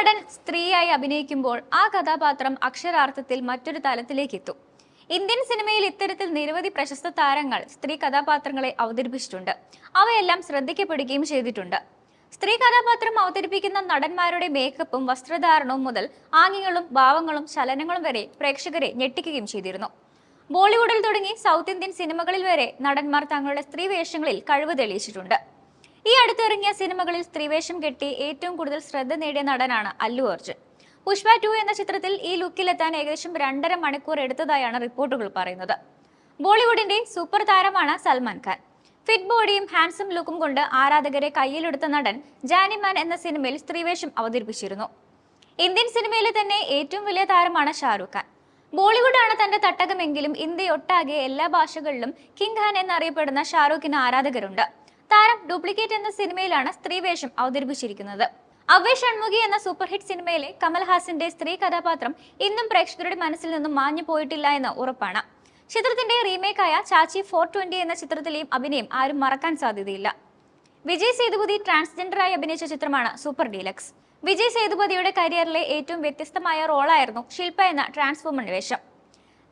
നടൻ സ്ത്രീയായി അഭിനയിക്കുമ്പോൾ ആ കഥാപാത്രം അക്ഷരാർത്ഥത്തിൽ മറ്റൊരു തലത്തിലേക്ക് എത്തും ഇന്ത്യൻ സിനിമയിൽ ഇത്തരത്തിൽ നിരവധി പ്രശസ്ത താരങ്ങൾ സ്ത്രീ കഥാപാത്രങ്ങളെ അവതരിപ്പിച്ചിട്ടുണ്ട്. അവയെല്ലാം ശ്രദ്ധിക്കപ്പെടുകയും ചെയ്തിട്ടുണ്ട്. സ്ത്രീ കഥാപാത്രം അവതരിപ്പിക്കുന്ന നടന്മാരുടെ മേക്കപ്പും വസ്ത്രധാരണവും മുതൽ ആംഗ്യങ്ങളും ഭാവങ്ങളും ചലനങ്ങളും വരെ പ്രേക്ഷകരെ ഞെട്ടിക്കുകയും ചെയ്തിരുന്നു. ബോളിവുഡിൽ തുടങ്ങി സൗത്ത് ഇന്ത്യൻ സിനിമകളിൽ വരെ നടന്മാർ തങ്ങളുടെ സ്ത്രീ വേഷങ്ങളിൽ കഴിവ് തെളിയിച്ചിട്ടുണ്ട്. ഈ അടുത്തിറങ്ങിയ സിനിമകളിൽ സ്ത്രീവേഷം കെട്ടി ഏറ്റവും കൂടുതൽ ശ്രദ്ധ നേടിയ നടനാണ് അല്ലു അർജുൻ. പുഷ്പ ടു എന്ന ചിത്രത്തിൽ ഈ ലുക്കിലെത്താൻ ഏകദേശം രണ്ടര മണിക്കൂർ എടുത്തതായാണ് റിപ്പോർട്ടുകൾ പറയുന്നത്. ബോളിവുഡിന്റെ സൂപ്പർ താരമാണ് സൽമാൻ ഖാൻ. ഫിറ്റ് ബോഡിയും ഹാൻസം ലുക്കും കൊണ്ട് ആരാധകരെ കയ്യിലെടുത്ത നടൻ ജാനിമാൻ എന്ന സിനിമയിൽ സ്ത്രീവേഷം അവതരിപ്പിച്ചിരുന്നു. ഇന്ത്യൻ സിനിമയിലെ തന്നെ ഏറ്റവും വലിയ താരമാണ് ഷാരൂഖ് ഖാൻ. ബോളിവുഡാണ് തന്റെ തട്ടകമെങ്കിലും ഇന്ത്യയൊട്ടാകെ എല്ലാ ഭാഷകളിലും കിങ് ഖാൻ എന്നറിയപ്പെടുന്ന ഷാരൂഖിന് ആരാധകരുണ്ട്. താരം ഡ്യൂപ്ലിക്കേറ്റ് എന്ന സിനിമയിലാണ് സ്ത്രീവേഷം അവതരിപ്പിച്ചിരിക്കുന്നത്. അവേ ഷൺമുഖി എന്ന സൂപ്പർ ഹിറ്റ് സിനിമയിലെ കമൽഹാസിന്റെ സ്ത്രീ കഥാപാത്രം ഇന്നും പ്രേക്ഷകരുടെ മനസ്സിൽ നിന്നും മാഞ്ഞു പോയിട്ടില്ല എന്ന് ഉറപ്പാണ്. ചിത്രത്തിന്റെ റീമേക്കായ ചാച്ചി ഫോർ ട്വന്റി എന്ന ചിത്രത്തിലെയും അഭിനയം ആരും മറക്കാൻ സാധ്യതയില്ല. വിജയ് സേതുപതി ട്രാൻസ്ജെൻഡറായി അഭിനയിച്ച ചിത്രമാണ് സൂപ്പർ ഡീലക്സ്. വിജയ് സേതുപതിയുടെ കരിയറിലെ ഏറ്റവും വ്യത്യസ്തമായ റോളായിരുന്നു ശില്പ എന്ന ട്രാൻസ്ഫോമൺ വേഷം.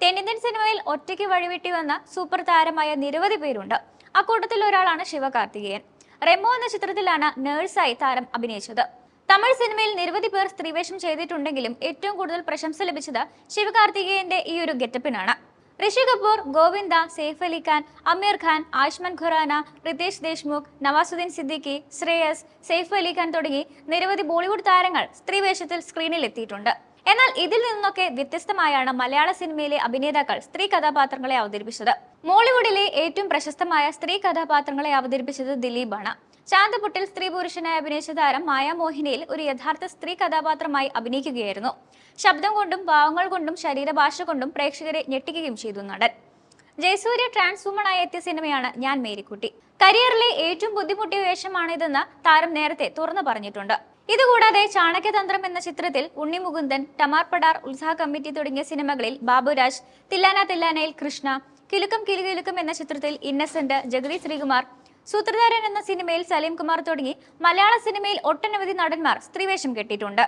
തെന്നിന്ത്യൻ സിനിമയിൽ ഒറ്റയ്ക്ക് വഴിവിട്ടി വന്ന സൂപ്പർ താരമായ നിരവധി പേരുണ്ട്. അക്കൂട്ടത്തിൽ ഒരാളാണ് ശിവകാർത്തികേയൻ. റെമോ എന്ന ചിത്രത്തിലാണ് നേഴ്സായി താരം അഭിനയിച്ചത്. തമിഴ് സിനിമയിൽ നിരവധി പേർ സ്ത്രീവേഷം ചെയ്തിട്ടുണ്ടെങ്കിലും ഏറ്റവും കൂടുതൽ പ്രശംസ ലഭിച്ചത് ശിവകാർത്തികേയന്റെ ഈ ഒരു ഗെറ്റപ്പിനാണ്. ഋഷി കപൂർ ഗോവിന്ദ സെയ്ഫ് അലി ഖാൻ അമീർ ഖാൻ ആയുഷ്മാൻ ഖുറാന റിതേഷ് ദേശ്മുഖ് നവാസുദ്ദീൻ സിദ്ദിഖി ശ്രേയസ് സെയ്ഫ് അലി ഖാൻ തുടങ്ങി നിരവധി ബോളിവുഡ് താരങ്ങൾ സ്ത്രീവേഷത്തിൽ സ്ക്രീനിൽ എത്തിയിട്ടുണ്ട്. എന്നാൽ ഇതിൽ നിന്നൊക്കെ വ്യത്യസ്തമായാണ് മലയാള സിനിമയിലെ അഭിനേതാക്കൾ സ്ത്രീ കഥാപാത്രങ്ങളെ അവതരിപ്പിച്ചത്. മോളിവുഡിലെ ഏറ്റവും പ്രശസ്തമായ സ്ത്രീ കഥാപാത്രങ്ങളെ അവതരിപ്പിച്ചത് ദിലീപാണ്. ചാന്തപുട്ടിൽ സ്ത്രീ പുരുഷനായി അഭിനയിച്ച താരം മായാമോഹിനിയിൽ ഒരു യഥാർത്ഥ സ്ത്രീ കഥാപാത്രമായി അഭിനയിക്കുകയായിരുന്നു. ശബ്ദം കൊണ്ടും ഭാവങ്ങൾ കൊണ്ടും ശരീരഭാഷ കൊണ്ടും പ്രേക്ഷകരെ ഞെട്ടിക്കുകയും ചെയ്തു നടൻ. ജയസൂര്യ ട്രാൻസ് വുമണായി എത്തിയ സിനിമയാണ് ഞാൻ മേരിക്കുട്ടി. കരിയറിലെ ഏറ്റവും ബുദ്ധിമുട്ടിയ വേഷമാണിതെന്ന് താരം നേരത്തെ തുറന്നു പറഞ്ഞിട്ടുണ്ട്. ഇതുകൂടാതെ ചാണക്യതന്ത്രം എന്ന ചിത്രത്തിൽ ഉണ്ണി മുകുന്ദൻ ടമാർപടാർ ഉത്സാഹ കമ്മിറ്റി തുടങ്ങിയ സിനിമകളിൽ ബാബുരാജ് തില്ലാന തില്ലാനയിൽ കൃഷ്ണ കിലുക്കം കിലുകിലുക്കം എന്ന ചിത്രത്തിൽ ഇന്നസെന്റ് ജഗതി ശ്രീകുമാർ സൂത്രധാരൻ എന്ന സിനിമയിൽ സലീം കുമാർ തുടങ്ങി മലയാള സിനിമയിൽ ഒട്ടനവധി നടന്മാർ സ്ത്രീവേഷം കെട്ടിയിട്ടുണ്ട്.